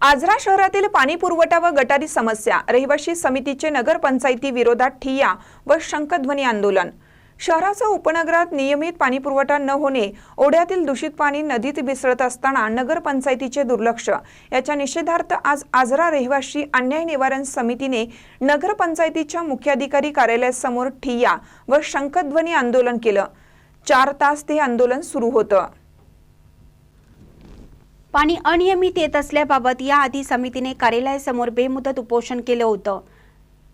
आजरा शहरातील पाणी पुरवठा व गटारी समस्या रहिवाशी समितीचे नगरपंचायती विरोधात ठिय्या व शंखध्वनी आंदोलन. शहराच्या उपनगरात नियमित पाणी पुरवठा न होणे ओढ्यातील दूषित पाणी नदीत मिसळत असताना नगरपंचायतीचे दुर्लक्ष. याच्या निषेधार्थ आज आजरा रहिवाशी अन्याय निवारण समितीने नगरपंचायतीच्या मुख्याधिकारी कार्यालयासमोर ठिय्या व शंखध्वनी आंदोलन केलं. चार तास ते आंदोलन सुरू होतं. पाणी अनियमित येत असल्याबाबत याआधी समितीने कार्यालयासमोर बेमुदत उपोषण केलं होतं.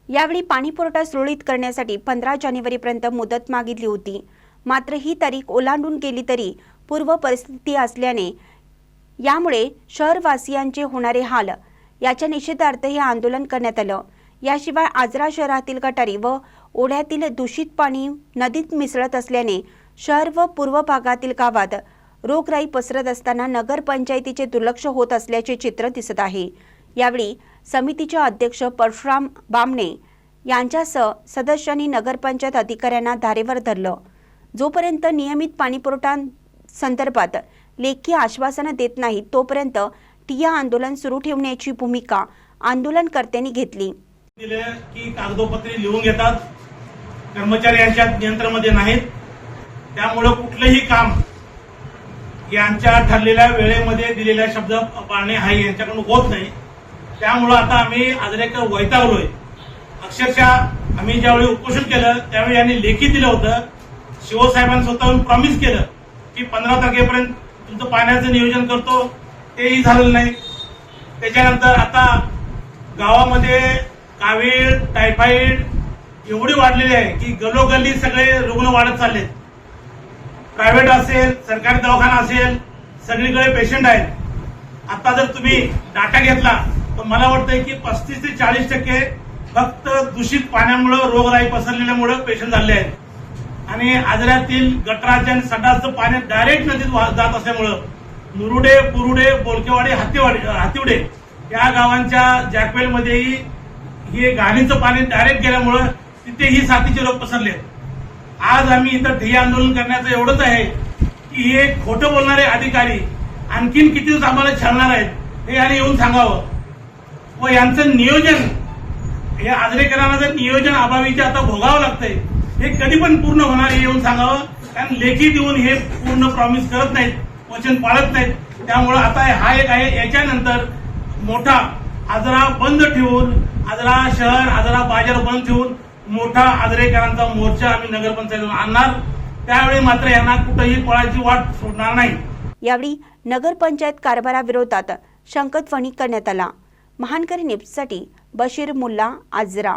यावेळी पाणी पुरवठा सुरळीत करण्यासाठी पंधरा जानेवारीपर्यंत मुदत मागितली होती. मात्र ही तारीख ओलांडून गेली तरी पूर्व परिस्थिती असल्याने यामुळे शहरवासियांचे होणारे हाल याच्या निषेधार्थ हे आंदोलन करण्यात आलं. याशिवाय आजरा शहरातील गटारी व ओढ्यातील दूषित पाणी नदीत मिसळत असल्याने शहर व पूर्व भागातील गावात रोगराई पसरत असताना नगरपंचायतीचे दुर्लक्ष होत असल्याचे चित्र दिसत आहे. यावेळी समितीचे अध्यक्ष परशुराम बामणे यांच्यासह सदस्यांनी नगरपंचायत अधिकाऱ्यांना धारेवर धरलं. जोपर्यंत नियमित पाणीपुरवठा संदर्भात लेखी आश्वासनं देत नाहीत तोपर्यंत टिया आंदोलन सुरू ठेवण्याची भूमिका आंदोलनकर्त्यांनी घेतली. की कागदोपत्री लिहून घेतात. कर्मचारी यांच्या नियंत्रणामध्ये नाहीत. त्यामुळे कुठलंही काम यांच्या ठरलेल्या वेळेमध्ये दिलेल्या शब्द पाळणे हा यांच्याकडून होत नाही. त्यामुळं आता आम्ही आजरेकर वैतावलोय अक्षरशः आम्ही ज्यावेळी उपोषण केलं त्यावेळी यांनी लेखी दिलं होतं. शिवसाहेबांनी स्वतःहून प्रॉमिस केलं की पंधरा तारखेपर्यंत तुमचं पाण्याचं नियोजन करतो. तेही झालेलं नाही. त्याच्यानंतर आता गावामध्ये कावीळ टायफाईड एवढी वाढलेली आहे की गलोगल्ली सगळे रुग्ण वाढत चाललेत. प्रायव्हेट असेल सरकारी दवाखाना असेल सगळीकडे पेशंट आहेत आता जर तुम्ही डाटा घेतला तर मला वाटतंय की पस्तीस ते चाळीस टक्के फक्त दूषित पाण्यामुळं रोगराई पसरलेल्यामुळं पेशंट झाले आहेत आणि आजऱ्यातील गटराचे आणि सडाचं पाणी डायरेक्ट नदीत जात असल्यामुळं मुरुडे पुरुडे बोलकेवाडी हातीवाडी हातिवडे या गावांच्या जॅकवेलमध्येही हे घाणीचं पाणी डायरेक्ट गेल्यामुळं तिथे ही साथीचे रोग पसरले आहेत. आज आम्ही इथं ठिय्या आंदोलन करण्याचं एवढंच आहे की हे खोटं बोलणारे अधिकारी आणखीन किती दिवस आम्हाला छळणार आहेत हे यांनी येऊन सांगावं. व यांचं नियोजन हे आजरेकरांना जर नियोजन अभावीचे आता भोगावं लागतंय हे कधी पण पूर्ण होणार हे येऊन सांगावं. कारण लेखी देऊन हे पूर्ण प्रॉमिस करत नाहीत वचन पाळत नाहीत. त्यामुळं आता हा एक आहे याच्यानंतर मोठा आजरा बंद ठेवून आजरा शहर आजरा बाजार बंद ठेवून मोठा आदरेकरांचा मोर्चा आम्ही नगरपंचायतीतून आणणार. त्यावेळी मात्र यांना कुठेही पळायची वाट सोडणार नाही. यावेळी नगरपंचायत कारभाराविरोधात शंखध्वनी करण्यात आला. महानकरी न्यूजसाठी बशीर मुल्ला आजरा.